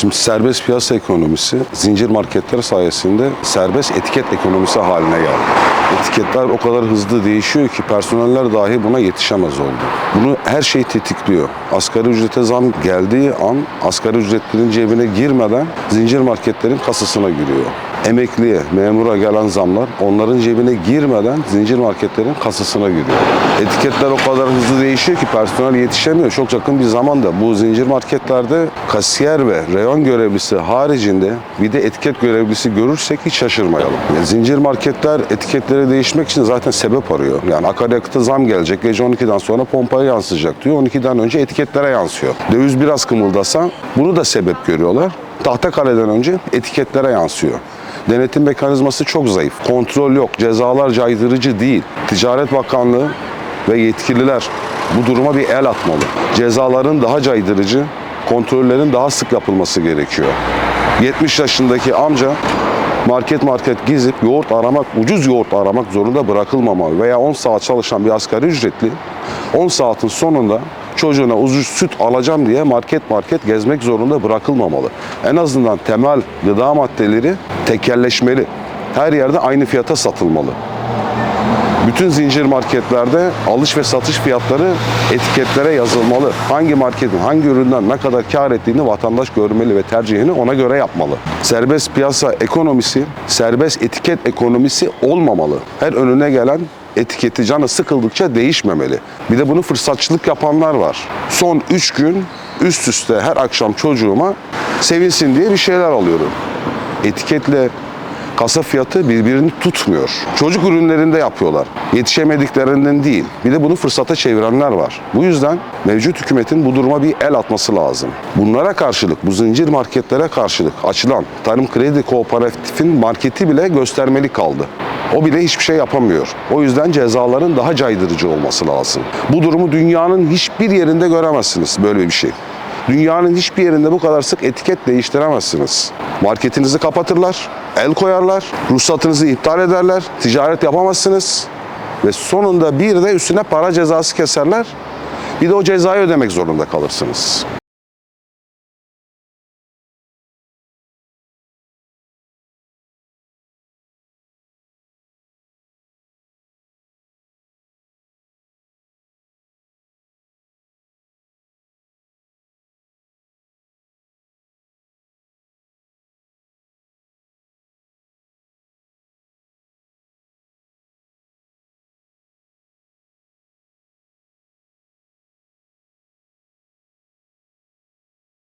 Şimdi serbest piyasa ekonomisi zincir marketler sayesinde serbest etiket ekonomisi haline geldi. Etiketler o kadar hızlı değişiyor ki personeller dahi buna yetişemez oldu. Bunu her şey tetikliyor. Asgari ücrete zam geldiği an asgari ücretlerin cebine girmeden zincir marketlerin kasasına giriyor. Emekliye, memura gelen zamlar onların cebine girmeden zincir marketlerin kasasına giriyor. Etiketler o kadar hızlı değişiyor ki personel yetişemiyor. Çok yakın bir zamanda bu zincir marketlerde kasiyer ve reyon görevlisi haricinde bir de etiket görevlisi görürsek hiç şaşırmayalım. Yani zincir marketler etiketleri değişmek için zaten sebep arıyor. Yani akaryakıta zam gelecek. Gece 12'den sonra pompaya yansıyacak diyor. 12'den önce etiketlere yansıyor. Döviz biraz kımıldasa bunu da sebep görüyorlar. Tahtakale'den önce etiketlere yansıyor. Denetim mekanizması çok zayıf. Kontrol yok. Cezalar caydırıcı değil. Ticaret Bakanlığı ve yetkililer bu duruma bir el atmalı. Cezaların daha caydırıcı, kontrollerin daha sık yapılması gerekiyor. 70 yaşındaki amca market market gezip yoğurt aramak, ucuz yoğurt aramak zorunda bırakılmamalı. Veya 10 saat çalışan bir asgari ücretli 10 saatin sonunda çocuğuna ucuz süt alacağım diye market market gezmek zorunda bırakılmamalı. En azından temel gıda maddeleri tekelleşmeli. Her yerde aynı fiyata satılmalı. Bütün zincir marketlerde alış ve satış fiyatları etiketlere yazılmalı. Hangi marketin hangi üründen ne kadar kar ettiğini vatandaş görmeli ve tercihini ona göre yapmalı. Serbest piyasa ekonomisi, serbest etiket ekonomisi olmamalı. Her önüne gelen etiketi canı sıkıldıkça değişmemeli. Bir de bunu fırsatçılık yapanlar var. Son 3 gün üst üste her akşam çocuğuma sevinsin diye bir şeyler alıyorum. Etiketle kasa fiyatı birbirini tutmuyor. Çocuk ürünlerinde yapıyorlar. Yetişemediklerinden değil. Bir de bunu fırsata çevirenler var. Bu yüzden mevcut hükümetin bu duruma bir el atması lazım. Bunlara karşılık, bu zincir marketlere karşılık açılan Tarım Kredi Kooperatif'in marketi bile göstermeli kaldı. O bile hiçbir şey yapamıyor. O yüzden cezaların daha caydırıcı olması lazım. Bu durumu dünyanın hiçbir yerinde göremezsiniz böyle bir şey. Dünyanın hiçbir yerinde bu kadar sık etiket değiştiremezsiniz. Marketinizi kapatırlar, el koyarlar, ruhsatınızı iptal ederler, ticaret yapamazsınız ve sonunda bir de üstüne para cezası keserler. Bir de o cezayı ödemek zorunda kalırsınız.